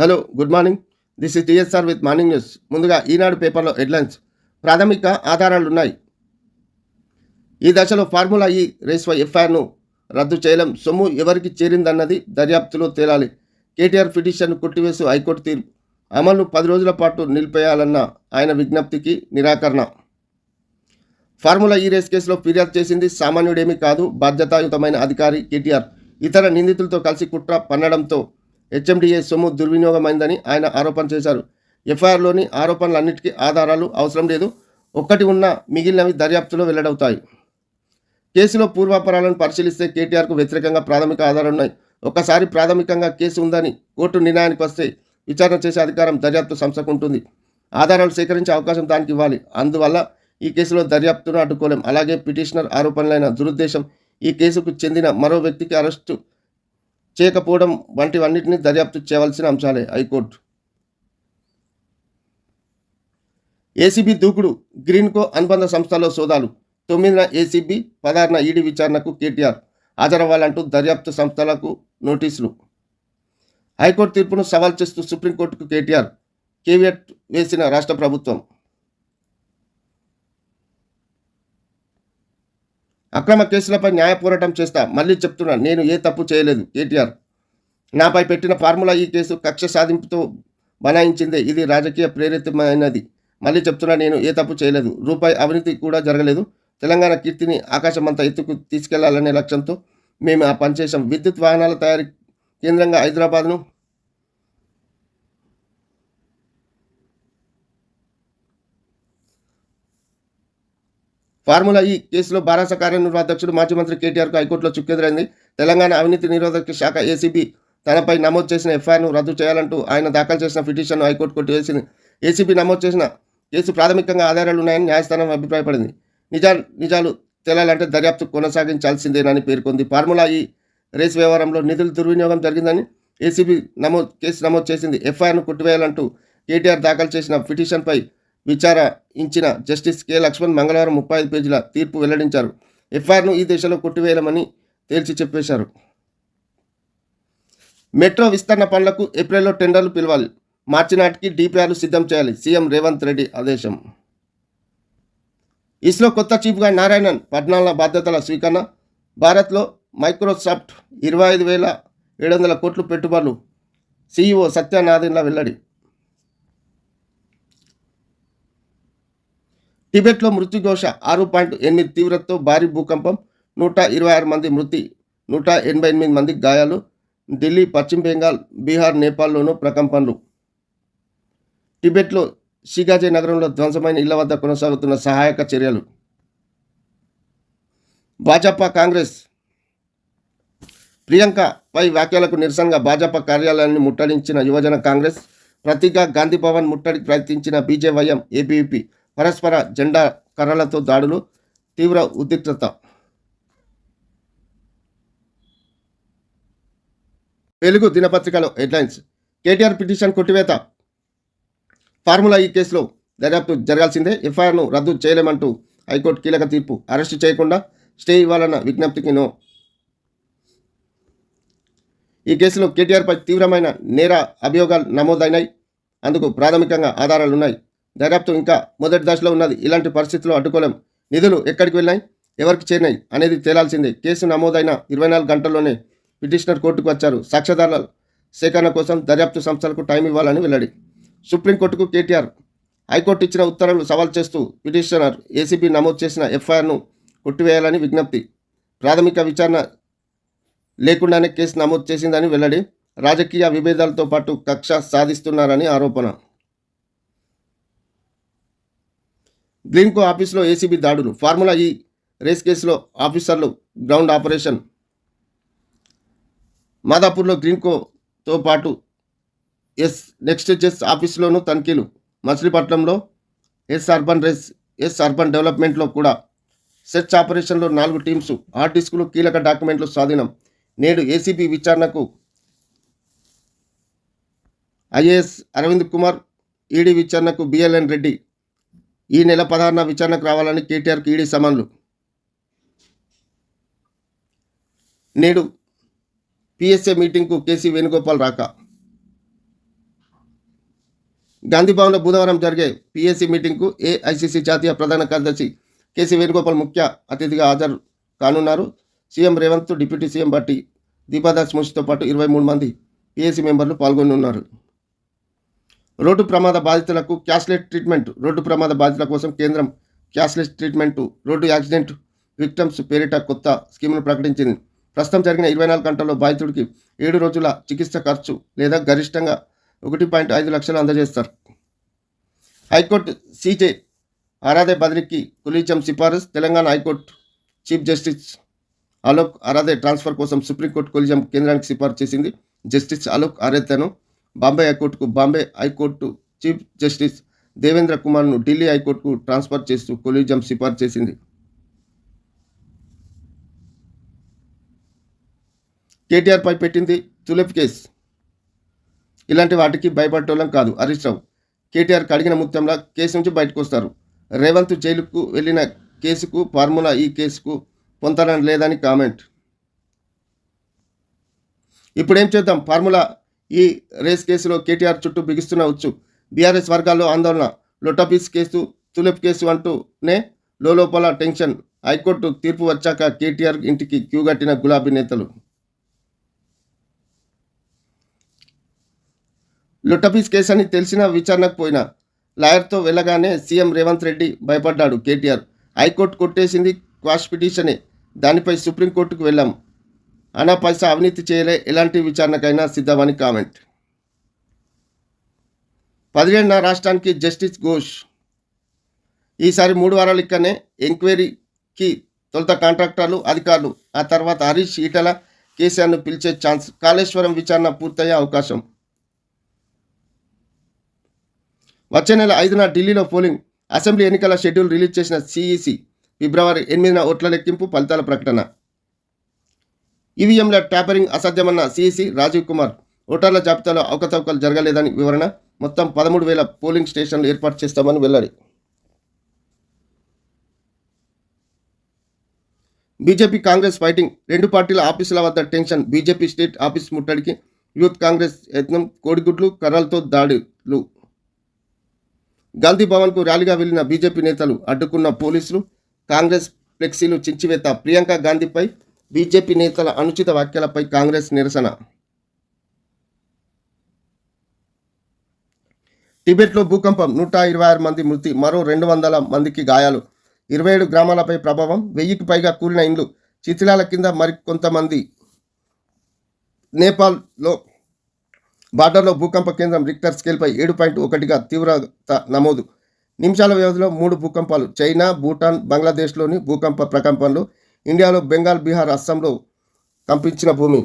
Hello good morning this is TSR with morning news ముందుగా ఈనాడు పేపర్లో headlines. ప్రాథమిక ఆధారాలు ఉన్నాయి ఈ దశలో ఫార్ములా ఈ రేస్పై ఎఫ్ఐఆర్ను రద్దు చేయడం సొమ్ము ఎవరికి చేరిందన్నది దర్యాప్తులో తేలాలి. కేటీఆర్ పిటిషన్ను కొట్టివేసి హైకోర్టు తీర్పు. అమలు పది రోజుల పాటు నిలిపేయాలన్న ఆయన విజ్ఞప్తికి నిరాకరణ. ఫార్ములా ఈ రేస్ కేసులో ఫిర్యాదు చేసింది సామాన్యుడేమీ కాదు బాధ్యతాయుతమైన అధికారి కేటీఆర్. ఇతర నిందితులతో కలిసి కుట్ర పన్నడంతో హెచ్ఎండిఏ సొమ్ము దుర్వినియోగమైందని ఆయన ఆరోపణ చేశారు. ఎఫ్ఐఆర్లోని ఆరోపణలన్నిటికీ ఆధారాలు అవసరం లేదు. ఒక్కటి ఉన్న మిగిలినవి దర్యాప్తులో వెల్లడవుతాయి. కేసులో పూర్వాపరాలను పరిశీలిస్తే కేటీఆర్కు వ్యతిరేకంగా ప్రాథమిక ఆధారాలు ఉన్నాయి. ఒకసారి ప్రాథమికంగా కేసు ఉందని కోర్టు నిర్ణయానికి వస్తే విచారణ చేసే అధికారం దర్యాప్తు సంస్థకు ఉంటుంది. ఆధారాలు సేకరించే అవకాశం దానికి ఇవ్వాలి. అందువల్ల ఈ కేసులో దర్యాప్తును అడ్డుకోలేం. అలాగే పిటిషనర్ ఆరోపణలైన దురుద్దేశం ఈ కేసుకు చెందిన మరో వ్యక్తికి అరెస్టు చేయకపోవడం వంటివన్నిటిని దర్యాప్తు చేయవలసిన అంశాలే హైకోర్టు. ఏసీబీ దూకుడు గ్రీన్కో అనుబంధ సంస్థల్లో సోదాలు. తొమ్మిదిన ఏసీబీ పదహారున ఈడీ విచారణకు కేటీఆర్ హాజరవ్వాలంటూ దర్యాప్తు సంస్థలకు నోటీసులు. హైకోర్టు తీర్పును సవాల్ చేస్తూ సుప్రీంకోర్టుకు కేటీఆర్ కేవియట్ వేసిన రాష్ట్ర ప్రభుత్వం. అక్రమ కేసులపై న్యాయ పోరాటం చేస్తా. మళ్ళీ చెప్తున్నా నేను ఏ తప్పు చేయలేదు. కేటీఆర్ నాపై పెట్టిన ఫార్ములా ఈ కేసు కక్ష సాధింపుతో బనాయించిందే. ఇది రాజకీయ ప్రేరితమైనది. మళ్ళీ చెప్తున్నా నేను ఏ తప్పు చేయలేదు. రూపాయి అవినీతి కూడా జరగలేదు. తెలంగాణ కీర్తిని ఆకాశమంతా ఎత్తుకు తీసుకెళ్ళాలనే లక్ష్యంతో మేము ఆ పనిచేసాం విద్యుత్ వాహనాల తయారీ కేంద్రంగా హైదరాబాద్ను ఫార్ములా ఈ కేసులో బారాస కార్యనిర్వాధ్యక్షుడు మాజీ మంత్రి కేటీఆర్కు హైకోర్టులో చుక్కెదురైంది తెలంగాణ అవినీతి నిరోధక శాఖ ఏసీబీ తనపై నమోదు చేసిన ఎఫ్ఐఆర్ను రద్దు చేయాలంటూ ఆయన దాఖలు చేసిన పిటిషన్ను హైకోర్టు కొట్టివేసింది. ఏసీబీ నమోదు చేసిన కేసు ప్రాథమికంగా ఆధారాలు ఉన్నాయని న్యాయస్థానం అభిప్రాయపడింది. నిజాలు నిజాలు తేలాలంటే దర్యాప్తు కొనసాగించాల్సిందేనని పేర్కొంది. ఫార్ములా ఈ రేస్ వ్యవహారంలో నిధుల దుర్వినియోగం జరిగిందని ఏసీబీ నమోదు కేసు నమోదు చేసింది. ఎఫ్ఐఆర్ను కొట్టివేయాలంటూ కేటీఆర్ దాఖలు చేసిన పిటిషన్పై విచారించిన జస్టిస్ కె. లక్ష్మణ్ మంగళవారం ముప్పై ఐదు పేజీల తీర్పు వెల్లడించారు. ఎఫ్ఐఆర్ను ఈ దిశలో కొట్టివేయమని తేల్చి చెప్పేశారు. మెట్రో విస్తరణ పనులకు ఏప్రిల్లో టెండర్లు పిలవాలి. మార్చి నాటికి డిపిఆర్లు సిద్ధం చేయాలి. సీఎం రేవంత్ రెడ్డి ఆదేశం. ఇస్రో కొత్త చీఫ్గా నారాయణన్ పద్నాలుగు బాధ్యతల స్వీకరణ. భారత్లో మైక్రోసాఫ్ట్ ఇరవై ఐదు వేల ఏడు వందల కోట్లు పెట్టుబడులు. సీఈఓ సత్యనాథన్ల వెల్లడి. టిబెట్లో మృత్యుఘోష ఆరు పాయింట్ ఎనిమిది తీవ్రతతో భారీ భూకంపం నూట ఇరవై ఆరు మంది మృతి నూట ఎనభై ఎనిమిది మంది గాయాలు. ఢిల్లీ పశ్చిమ బెంగాల్ బీహార్ నేపాల్లోనూ ప్రకంపనలు. టిబెట్లో షిగాజీ నగరంలో ధ్వంసమైన ఇళ్ళ వద్ద కొనసాగుతున్న సహాయక చర్యలు. భాజపా కాంగ్రెస్. ప్రియాంక పై వ్యాఖ్యలకు నిరసనగా భాజపా కార్యాలయాన్ని ముట్టడించిన యువజన కాంగ్రెస్ ప్రతిగా గాంధీ భవన్ ముట్టడికి ప్రయత్నించిన బీజేవైఎం ఏబీవీపీ పరస్పర జెండా కర్రలతో దాడులు తీవ్ర ఉద్రిక్తత. తెలుగు దినపత్రికలో హెడ్లైన్స్. కేటీఆర్ పిటిషన్ కొట్టివేత. ఫార్ములా ఈ కేసులో దర్యాప్తు జరగాల్సిందే. ఎఫ్ఐఆర్ను రద్దు చేయలేమంటూ హైకోర్టు కీలక తీర్పు అరెస్టు చేయకుండా స్టే ఇవ్వాలన్న విజ్ఞప్తికి నో. ఈ కేసులో కేటీఆర్పై తీవ్రమైన నేర అభియోగాలు నమోదైనాయి. అందుకు ప్రాథమికంగా ఆధారాలున్నాయి. దర్యాప్తు ఇంకా మొదటి దశలో ఉన్నది. ఇలాంటి పరిస్థితుల్లో అడ్డుకోలేం. నిధులు ఎక్కడికి వెళ్ళాయి ఎవరికి చేరినాయి? అనేది తేలాల్సిందే. కేసు నమోదైన ఇరవై నాలుగు గంటల్లోనే పిటిషనర్ కోర్టుకు వచ్చారు. సాక్ష్యాధారాల సేకరణ కోసం దర్యాప్తు సంస్థలకు టైం ఇవ్వాలని వెల్లడి. సుప్రీంకోర్టుకు కేటీఆర్ హైకోర్టు ఇచ్చిన ఉత్తర్వులు సవాల్ చేస్తూ పిటిషనర్ ఏసీబీ నమోదు చేసిన ఎఫ్ఐఆర్ను కొట్టివేయాలని విజ్ఞప్తి. ప్రాథమిక విచారణ లేకుండానే కేసు నమోదు చేసిందని వెల్లడి. రాజకీయ విభేదాలతో పాటు కక్ష సాధిస్తున్నారని ఆరోపణ. గ్రీన్కో ఆఫీసులో ఏసీబీ దాడులు. ఫార్ములా ఈ రేస్ కేసులో ఆఫీసర్లు గ్రౌండ్ ఆపరేషన్. మాదాపూర్లో గ్రీన్కోతో పాటు ఎస్ నెక్స్ట్ చెస్ ఆఫీసులోనూ తనిఖీలు. మచిలీపట్నంలో S urban race S urban డెవలప్మెంట్లో కూడా సెర్చ్ ఆపరేషన్లో నాలుగు టీమ్స్ హార్డ్ డిస్కులు కీలక డాక్యుమెంట్లు స్వాధీనం. నేడు ఏసీబీ విచారణకు ఐఏఎస్ అరవింద్ కుమార్ ఈడీ విచారణకు బిఎల్ఎన్ రెడ్డి ఈ నెల పదహారున విచారణకు రావాలని కేటీఆర్కి ఈడీ సమన్లు. నేడు పిఎస్ఏ మీటింగ్కు కేసీ వేణుగోపాల్ రాక. గాంధీభవన్లో బుధవారం జరిగే పిఎస్సీ మీటింగ్కు ఏఐసిసి జాతీయ ప్రధాన కార్యదర్శి కేసీ వేణుగోపాల్ ముఖ్య అతిథిగా హాజరు కానున్నారు. సీఎం రేవంత్ డిప్యూటీ సీఎం బట్టి దీపాదాస్ మున్షితో పాటు ఇరవై మూడు మంది పిఎస్సీ మెంబర్లు పాల్గొనున్నారు. రోడ్డు ప్రమాద బాధితులకు క్యాష్లెస్ ట్రీట్మెంట్ రోడ్డు ప్రమాద బాధితుల కోసం కేంద్రం cashless treatment road accident victims పేరిట కొత్త స్కీమ్ను ప్రకటించింది. ప్రస్తుతం జరిగిన ఇరవై నాలుగు గంటల్లో బాధితుడికి ఏడు రోజుల చికిత్స ఖర్చు లేదా గరిష్టంగా ఒకటి పాయింట్ ఐదు లక్షలు అందజేస్తారు. హైకోర్టు సీజే ఆరాధే బదిలీకి కులీచం సిఫారసు Telangana high court chief justice Alok Aradhe transfer కోసం సుప్రీంకోర్టు కొలిజం కేంద్రానికి సిఫారసు చేసింది. జస్టిస్ అలోక్ ఆరాధ్యను బాంబే హైకోర్టుకు Bombay high court chief justice Devendra కుమార్ను Delhi హైకోర్టుకు ట్రాన్స్ఫర్ చేస్తూ కొలీజం సిఫార్సు చేసింది. కేటీఆర్పై పెట్టింది తులిప్ కేసు. ఇలాంటి వాటికి భయపడటోళ్ళం కాదు హరీష్ రావు. కేటీఆర్ కడిగిన ముత్యంలా కేసు నుంచి బయటకు వస్తారు రేవంత్ జైలుకు వెళ్ళిన కేసుకు ఫార్ములా ఈ కేసుకు పొందడం లేదని కామెంట్. ఇప్పుడేం చేద్దాం? ఫార్ములా ఈ రేస్ కేసులో కేటీఆర్ చుట్టూ బిగిస్తున్న వచ్చు బీఆర్ఎస్ వర్గాల్లో ఆందోళన లొటాపీస్ కేసు తులెప్ కేసు అంటూనే లోపల టెన్షన్. హైకోర్టు తీర్పు వచ్చాక కేటీఆర్ ఇంటికి క్యూ కట్టిన గులాబీ నేతలు. లొటపీస్ కేసు అని తెలిసిన విచారణకు పోయినా లాయర్తో వెళ్ళగానే సీఎం రేవంత్ రెడ్డి భయపడ్డాడు కేటీఆర్. హైకోర్టు కొట్టేసింది క్వాష్ పిటిషనే. దానిపై సుప్రీంకోర్టుకు వెళ్ళాం. అనా పైసా అవినీతి చేయలే ఎలాంటి విచారణకైనా సిద్ధమని కామెంట్. పదిహేడున రాష్ట్రానికి జస్టిస్ ఘోష్. ఈసారి మూడు వారాల ఇక్కడనే ఎంక్వైరీకి తొలుత కాంట్రాక్టర్లు అధికారులు ఆ తర్వాత హరీష్ ఈటల కేసీఆర్ను పిలిచే ఛాన్స్ కాళేశ్వరం విచారణ పూర్తయ్యే అవకాశం. వచ్చే నెల ఐదున ఢిల్లీలో పోలింగ్ అసెంబ్లీ ఎన్నికల షెడ్యూల్ రిలీజ్ చేసిన సిఈసి ఫిబ్రవరి ఎనిమిదిన ఓట్ల లెక్కింపు ఫలితాల ప్రకటన. ఈవీఎంల ట్యాపరింగ్ అసాధ్యమన్న సిఈసి రాజీవ్ కుమార్ ఓటర్ల జాబితాలో అవకతవకలు జరగలేదని వివరణ. మొత్తం పదమూడు వేల పోలింగ్ స్టేషన్లు ఏర్పాటు చేస్తామని వెల్లడి. BJP Congress fighting. రెండు పార్టీల ఆఫీసుల వద్ద టెన్షన్. బీజేపీ స్టేట్ ఆఫీస్ ముట్టడికి యూత్ కాంగ్రెస్ యత్నం కోడిగుడ్లు కర్రలతో దాడులు. గాంధీ భవన్కు ర్యాలీగా వెళ్ళిన బీజేపీ నేతలు అడ్డుకున్న పోలీసులు కాంగ్రెస్ ఫ్లెక్సీలు చించివేత ప్రియాంక గాంధీపై బీజేపీ నేతల అనుచిత వ్యాఖ్యలపై కాంగ్రెస్ నిరసన. టిబెట్లో భూకంపం నూట ఇరవై ఆరు మంది మృతి మరో రెండు వందల మందికి గాయాలు. ఇరవై ఏడు గ్రామాలపై ప్రభావం వెయ్యికి పైగా కూలిన ఇండ్లు. శిథిలాల కింద మరికొంతమంది. నేపాల్లో బార్డర్లో భూకంప కేంద్రం రిక్టర్ స్కేల్పై ఏడు పాయింట్ ఒకటిగా తీవ్రత నమోదు. నిమిషాల వ్యవధిలో మూడు భూకంపాలు. చైనా భూటాన్ బంగ్లాదేశ్లోని భూకంప ప్రకంపనలు ఇండియాలో బెంగాల్ బీహార్ అస్సాంలో కంపించిన భూమి.